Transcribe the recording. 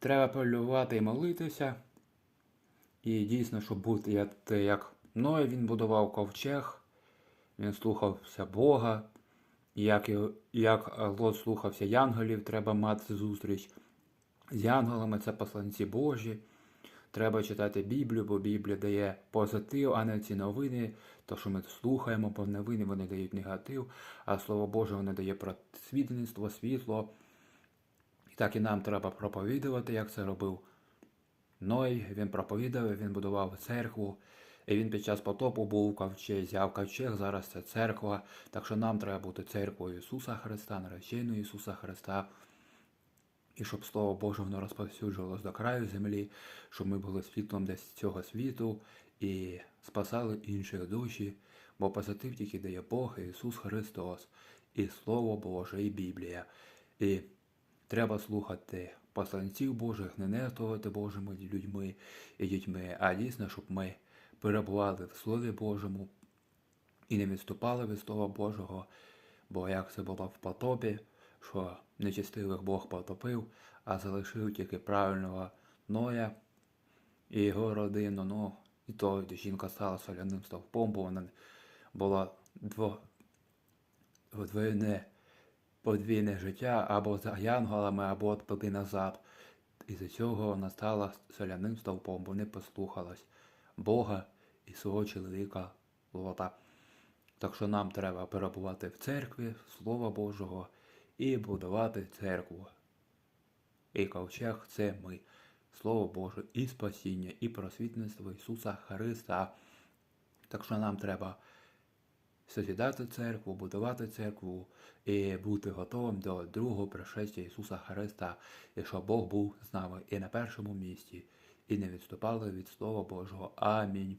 Треба полювати і молитися. І дійсно, щоб бути як, Ной, він будував ковчег, він слухався Бога. Як, як Лот слухався янголів, треба мати зустріч з янголами, це посланці Божі. Треба читати Біблію, бо Біблія дає позитив, а не ці новини. То, що ми слухаємо, бо новини вони дають негатив, а Слово Боже воно дає просвітництво, світло. Так і нам треба проповідувати, як це робив Ной. Він проповідав, він будував церкву. І він під час потопу був у ковчезі, а в ковчег зараз це церква. Так що нам треба бути церквою Ісуса Христа, нареченою Ісуса Христа. І щоб Слово Боже воно розповсюджувалось до краю землі, щоб ми були світлом десь цього світу і спасали інших душі, бо позитив тільки дає Бог і Ісус Христос, і Слово Боже, і Біблія. І треба слухати посланців Божих, не нехтувати Божими людьми і дітьми, а дійсно, щоб ми перебували в Слові Божому і не відступали від Слова Божого, бо як це було в потопі, що нечистивих Бог потопив, а залишив тільки правильного Ноя і його родину. Ну, і то жінка стала соляним стовпом, бо вона була дво, подвійне, подвійне життя або за янголами, або туди назад. І за цього вона стала соляним стовпом, бо не послухалась Бога і свого чоловіка Лота. Так що нам треба перебувати в церкві, Слова Божого і будувати церкву. І ковчег це ми, Слово Боже, і спасіння, і просвітництво Ісуса Христа. Так що нам треба созідати церкву, будувати церкву і бути готовим до другого пришестя Ісуса Христа, і щоб Бог був з нами і на першому місці, і не відступали від Слова Божого. Амінь.